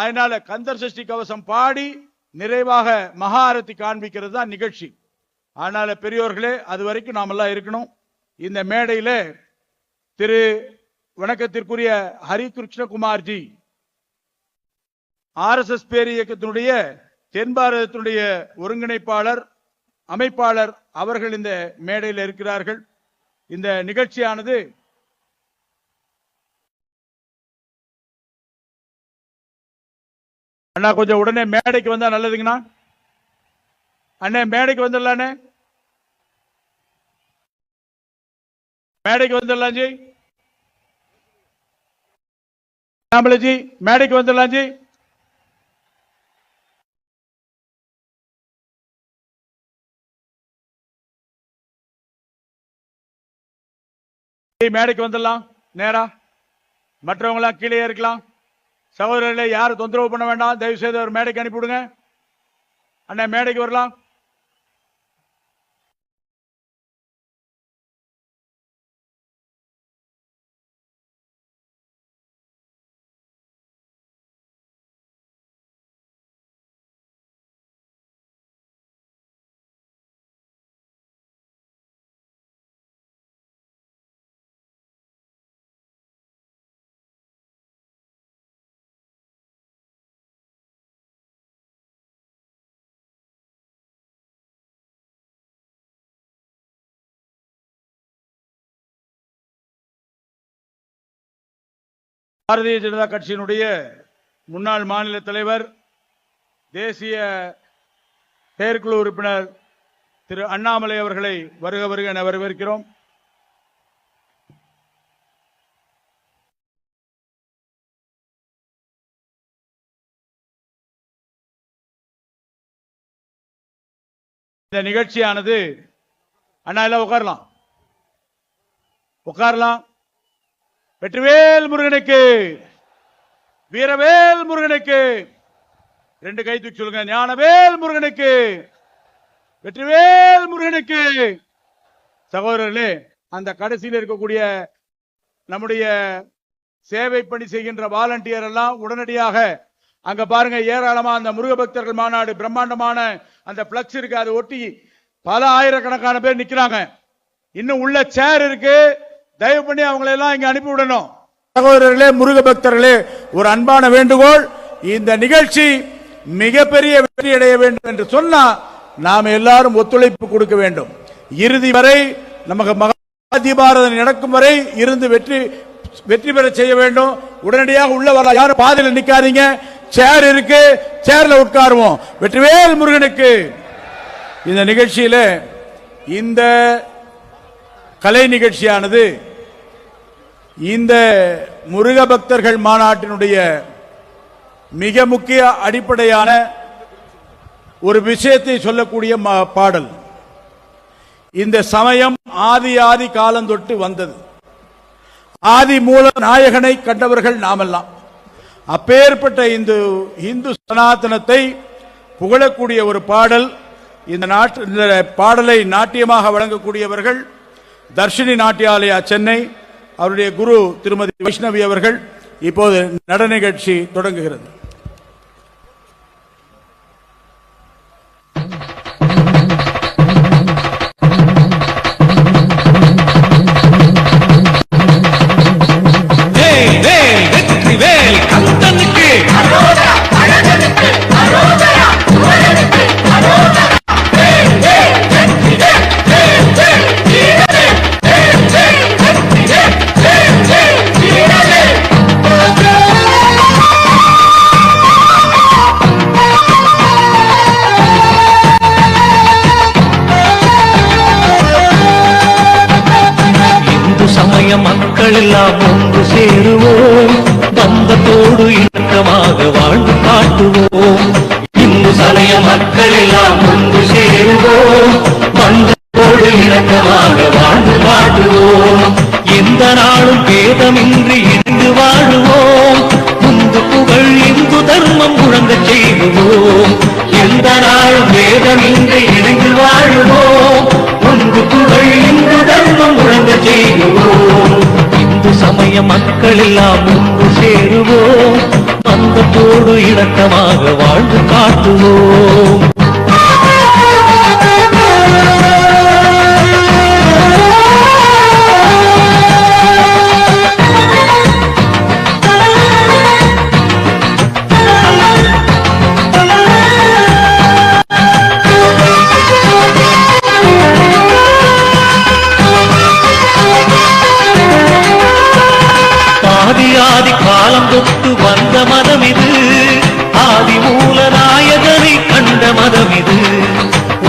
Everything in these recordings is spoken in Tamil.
அதனால கந்தர் சஷ்டி கவசம் பாடி நிறைவாக மகாரதி காண்பிக்கிறது தான் நிகழ்ச்சி. அதனால பெரியோர்களே அது வரைக்கும் நாமெல்லாம் இருக்கணும். இந்த மேடையில திரு வணக்கத்திற்குரிய ஹரி கிருஷ்ணகுமார்ஜி ஆர்எஸ்எஸ் பேர் இயக்கத்தினுடைய தென் பாரதத்தினுடைய ஒருங்கிணைப்பாளர் அமைப்பாளர் அவர்கள் இந்த மேடையில் இருக்கிறார்கள். இந்த நிகழ்ச்சியானது அண்ணா கொஞ்சம் உடனே மேடைக்கு வந்தா நல்லதுங்கண்ணா. அண்ணே மேடைக்கு வந்துடலாண்ணே. மேடைக்கு வந்துடலாம் ஜி. ஜி மேடைக்கு வந்துடலாம் ஜி. மேடைக்கு வந்துடலாம். நேரா. மற்றவங்களாம் கீழே இருக்கலாம் சகோதரர்களே யாரும் தொந்தரவு பண்ண வேண்டாம்? தயவு செய்து ஒரு மேடைக்கு அனுப்பிவிடுங்க. அண்ணா மேடைக்கு வரலாம். பாரதிய ஜனதா கட்சியினுடைய முன்னாள் மாநில தலைவர் தேசிய செயற்குழு உறுப்பினர் திரு அண்ணாமலை அவர்களை வருக வருக என வரவேற்கிறோம். இந்த நிகழ்ச்சியானது அண்ணா எல்லாம் உட்காரலாம். உட்காரலாம். வெற்றிவேல் முருகனுக்கு வீரவேல் முருகனுக்கு ரெண்டு கை தூக்கி சொல்லுங்க ஞானவேல் முருகனுக்கு வெற்றிவேல் முருகனுக்கு. சகோதரர்களே அந்த கடைசியில் இருக்கக்கூடிய நம்முடைய சேவை பணி செய்கின்ற வாலண்டியர் எல்லாம் உடனடியாக அங்க பாருங்க ஏராளமா அந்த முருக பக்தர்கள் மாநாடு பிரம்மாண்டமான அந்த பிளக்ஸ் இருக்கு அதை ஒட்டி பல ஆயிரக்கணக்கான பேர் நிக்கிறாங்க. இன்னும் உள்ள சேர் இருக்கு. தயவு பண்ணி அவங்களை எல்லாம் இங்க அனுப்பி விடணும் சகோதரர்களே முருக பக்தர்களே ஒரு அன்பான வேண்டுகோள். இந்த நிகழ்ச்சி மிகப்பெரிய வெற்றி அடைய வேண்டும் என்று சொன்னா நாம் எல்லாரும் ஒத்துழைப்பு கொடுக்க வேண்டும். இறுதி வரை நமக்கு மகாதிபாரதம் நடக்கும் வரை இருந்து வெற்றி வெற்றி பெற செய்ய வேண்டும். உடனடியாக உள்ள வர யாரும் பாதையில் நிக்காதீங்க. சேர் இருக்கு சேர்ல உட்காருவோம். வெற்றிவேல் முருகனுக்கு இந்த நிகழ்ச்சியில இந்த கலை நிகழ்ச்சியானது இந்த முருக பக்தர்கள் மாநாட்டினுடைய மிக முக்கிய அடிப்படையான ஒரு விஷயத்தை சொல்லக்கூடிய பாடல். இந்த சமயம் ஆதி ஆதி காலம் தொட்டு வந்தது. ஆதி மூல நாயகனை கண்டவர்கள் நாமெல்லாம். அப்பேற்பட்ட இந்த இந்து சனாதனத்தை புகழக்கூடிய ஒரு பாடல். இந்த நாட்டு இந்த பாடலை நாட்டியமாக வழங்கக்கூடியவர்கள் தர்ஷினி நாட்டியாலயா சென்னை. அவருடைய குரு திருமதி வைஷ்ணவி அவர்கள் இப்போது நடன நிகழ்ச்சி தொடங்குகிறது. மக்கள் எல்லாம் ஒன்று சேருவோம். பந்தத்தோடு இணக்கமாக வாழ்ந்து காட்டுவோம். இந்து சமய மக்கள் எல்லாம் ஒன்று சேருவோம். பந்தத்தோடு இணக்கமாக வாழ்ந்து காட்டுவோம். எந்த நாளும் பேதமின்றி இணைந்து வாழுவோம். இந்து புகழ் இந்து தர்மம் முழங்க செய்வோம். எந்த நாளும் பேதமின்றி சமய மக்கள் எல்லாம் ஒன்று சேருவோம். அந்த போடு இணக்கமாக வாழ்ந்து காட்டுவோம். தொட்டு வந்த மதம் இது ஆதி மூல நாயகனை கண்ட மதம் இது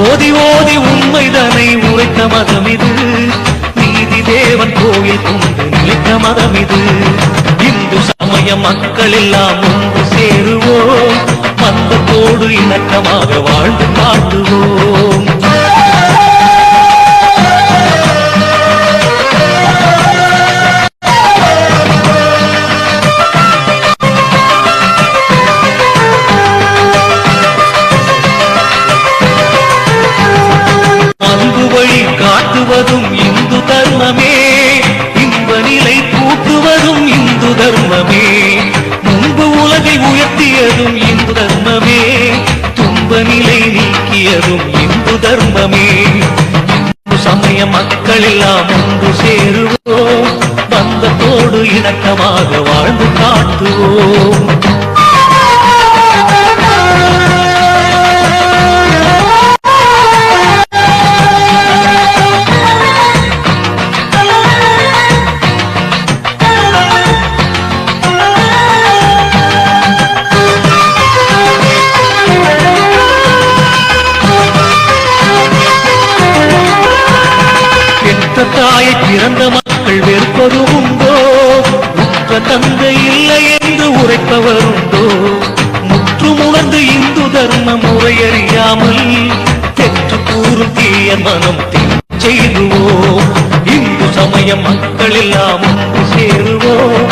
ஓதி ஓதி உண்மைதனை உரைத்த மதம் இது நீதி தேவன் கோவில் கொண்டு நிலைத்த மதம் இது இந்து சமய மக்கள் எல்லாம் ஒன்று சேருவோம். மந்தத்தோடு இணக்கமாக வாழ்ந்து காட்டுவோம். எல்லாம் ஒன்று சேருவோம். பந்தத்தோடு இணக்கமாக வாழ்ந்து காட்டுவோம். கூறும் மனம் செய்துவோம். இந்து சமய மக்கள் எல்லாம் ஒன்று சேருவோம்.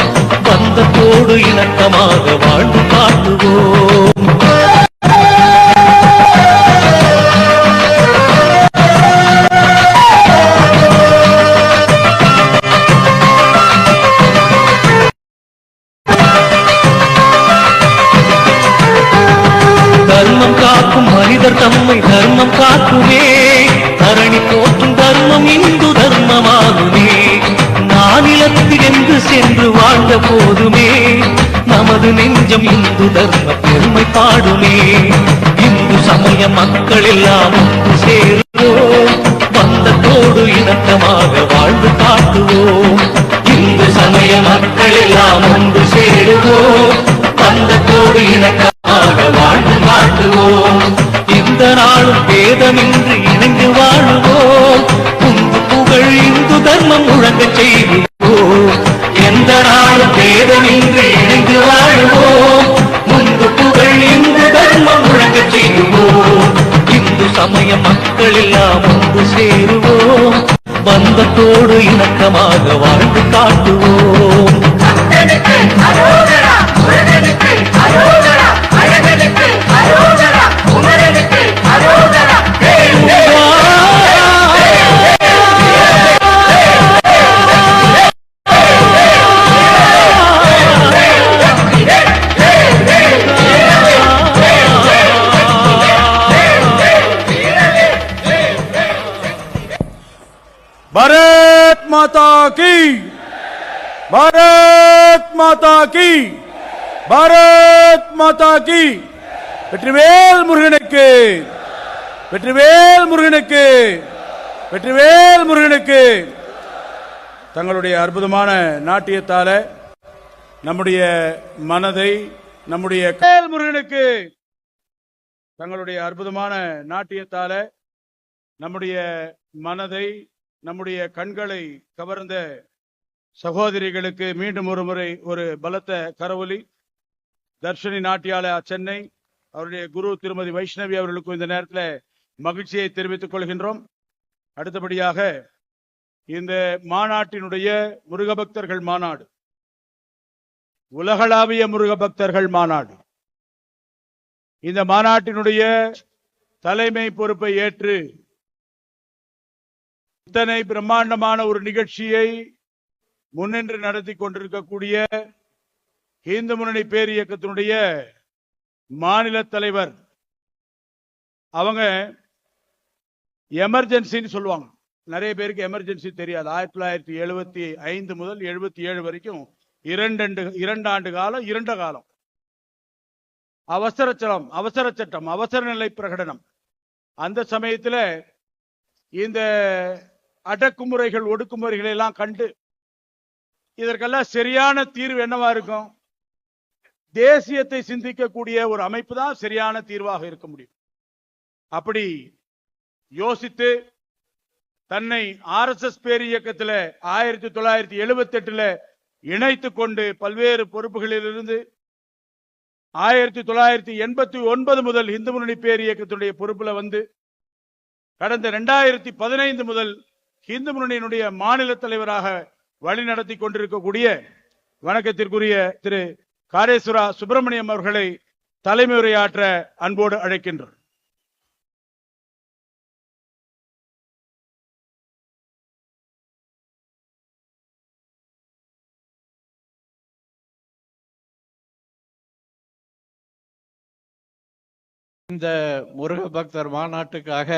பந்தத்தோடு இணக்கமாக வாழ்ந்து காட்டுவோம். தர்மம் காக்கும் மனிதர் தம்மை தர்மம் காக்குமே. நானிலத்தில் சென்று வாழ்ந்த போதுமே நமது நெஞ்சம் இந்து தர்ம பெருமை பாடுமே. இந்து சமய மக்கள் எல்லாம் ஒன்று சேருவோம் பந்தத்தோடு இணக்கமாக வாழ்ந்து காட்டுவோம். இந்து சமய மக்கள் எல்லாம் ஒன்று சேருவோம் பந்தத்தோடு இணக்கமாக வாழ்ந்து காட்டுவோம். இந்த நாளும் பேதமின்றி இணைந்து வாழுவோம். புகழ் இந்து தர்மம் முழங்க செய்வோம். எந்த நாளும் பேதமின்றி இணைந்து வாழ்வோம். முன்பு புகழ் இந்து தர்மம் முழங்க செய்வோம். இந்து சமய மக்கள் எல்லாம் ஒன்று சேருவோம். பந்தத்தோடு இணக்கமாக வாழ்ந்து காட்டுவோம். பாரத் மாதா கி பாரத் மாதா கி பாரத் மாதா கி வெற்றிவேல் முருகனுக்கு வெற்றிவேல் முருகனுக்கு வெற்றிவேல் முருகனுக்கு. தங்களுடைய அற்புதமான நாட்டியத்தால நம்முடைய மனதை நம்முடைய வேல் முருகனுக்கு தங்களுடைய அற்புதமான நாட்டியத்தால நம்முடைய மனதை நம்முடைய கண்களை கவர்ந்த சகோதரிகளுக்கு மீண்டும் ஒரு முறை ஒரு பலத்த கரவொலி. தர்ஷினி நாட்டியால சென்னை அவருடைய குரு திருமதி வைஷ்ணவி அவர்களுக்கும் இந்த நேரத்தில் மகிழ்ச்சியை தெரிவித்துக் கொள்கின்றோம். அடுத்தபடியாக இந்த மாநாட்டினுடைய முருகபக்தர்கள் மாநாடு. உலகளாவிய முருகபக்தர்கள் மாநாடு. இந்த மாநாட்டினுடைய தலைமை பொறுப்பை ஏற்று இத்தனை பிரம்மாண்டமான ஒரு நிகழ்ச்சியை முன்னின்று நடத்தி கொண்டிருக்கக்கூடிய இந்து முன்னணி பேர் இயக்கத்தினுடைய மாநில தலைவர் அவங்க எமர்ஜென்சின்னு சொல்லுவாங்க. நிறைய பேருக்கு எமர்ஜென்சி தெரியாது. ஆயிரத்தி தொள்ளாயிரத்தி எழுபத்தி ஐந்து முதல் எழுபத்தி ஏழு வரைக்கும் இரண்டு இரண்டு ஆண்டு காலம் இரண்ட காலம். அவசர சலம் அவசர சட்டம் அவசர நிலை பிரகடனம். அந்த சமயத்துல இந்த அடக்குமுறைகள் ஒடுக்குமுறைகளை எல்லாம் கண்டு இதற்கெல்லாம் சரியான தீர்வு என்னவா இருக்கும்? தேசியத்தை சிந்திக்கக்கூடிய ஒரு அமைப்பு தான் சரியான தீர்வாக இருக்க முடியும். அப்படி யோசித்து தன்னை ஆர்எஸ்எஸ் பேர் இயக்கத்துல ஆயிரத்தி தொள்ளாயிரத்தி எழுபத்தி எட்டுல இணைத்து கொண்டு பல்வேறு பொறுப்புகளிலிருந்து ஆயிரத்தி தொள்ளாயிரத்தி எண்பத்தி ஒன்பது முதல் இந்து முன்னணி பேர் இயக்கத்துடைய பொறுப்புல வந்து கடந்த இரண்டாயிரத்தி பதினைந்து முதல் இந்து முன்னணியினுடைய மாநில தலைவராக வழிநடத்தி கொண்டிருக்கக்கூடிய வணக்கத்திற்குரிய திரு காரேஸ்வரா சுப்பிரமணியம் அவர்களை தலைமை உரையாற்ற அன்போடு அழைக்கின்றோம். இந்த முருக பக்தர் மாநாட்டுக்காக